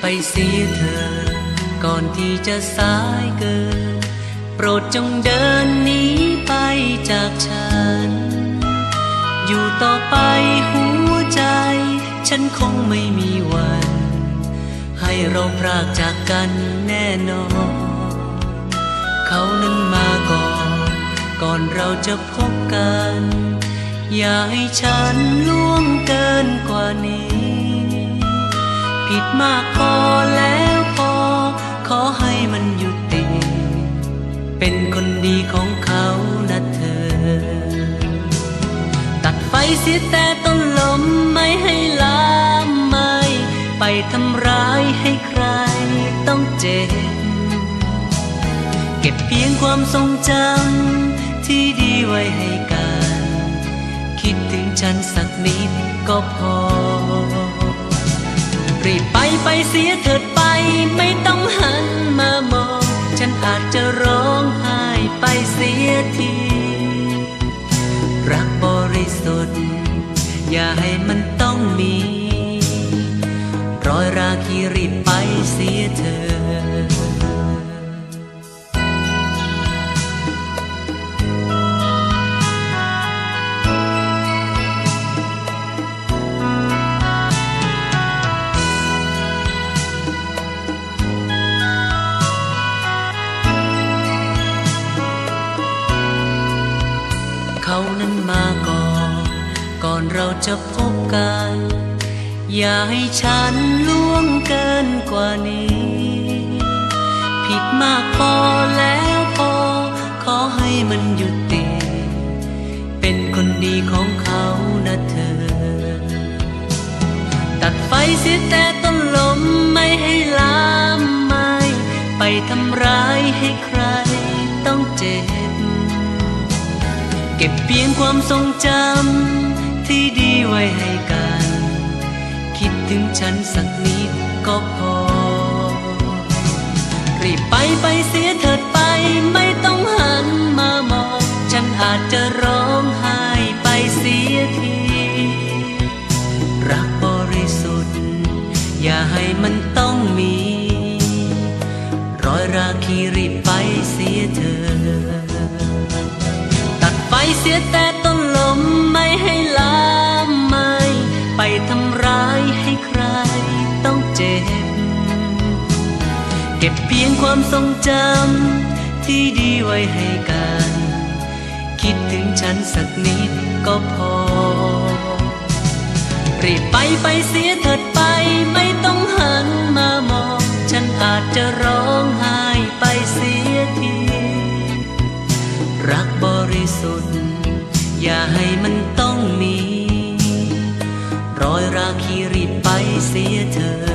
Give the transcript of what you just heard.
ไปเสียเธอ ก่อนที่จะสายเกิน โปรดจงเดินหนีไปจากฉัน อยู่ต่อไปหัวใจ ฉันคงไม่มีวัน ให้เราพรากจากกันแน่นอน เขานั้นมาก่อน ก่อนเราจะพบกัน อย่าให้ฉันล่วงเกินกว่านี้ ผิดมากพอแล้วพอ ขอให้มันหยุดติ เป็นคนดีของเขานะเธอ ตัดไฟเสียแต่ต้นลมไม่ให้ลามไม่ ไปทำร้ายให้ใครต้องเจ็บ เก็บเพียงความทรงจำที่ดีไว้ให้กัน คิดถึงฉันสักนิดก็พอ รีบไปไปเสียเถิดไปไม่ต้องหันมามอง ฉันอาจจะร้องไห้ไปเสียที รักบริสุทธิ์ อย่าให้มันต้องมี รอยราคีรีบไปเสียเธอ อนเราจะพบกัน อย่าให้ฉันล่วงเกินกว่านี้ ผิดมากพอแล้วพอ ขอให้มันหยุดติ เป็นคนดีของเขานะเธอ ตัดไฟเสียแต่ต้นลมไม่ให้ลามไม่ไปทำร้ายให้ใครต้องเจ็บเก็บเพียงความทรงจำ ที่ดีไว้ให้กัน คิดถึงฉันสักนิดก็พอ รีบไปไปเสียเถิดไปไม่ต้องหันมามอง ฉันอาจจะร้องไห้ไปเสียที รักบริสุทธิ์ อย่าให้มันต้องมีรอยราคีรีบไปเสียเธอ ตัดไฟเสียแต่ เก็บเพียงความทรงจำที่ดีไว้ให้กัน คิดถึงฉันสักนิดก็พอ รีบไปไปเสียเถิดไปไม่ต้องหันมามอง ฉันอาจจะร้องไห้ไปเสียที รักบริสุทธิ์ อย่าให้มันต้องมี รอยราคีรีบไปเสียเธอ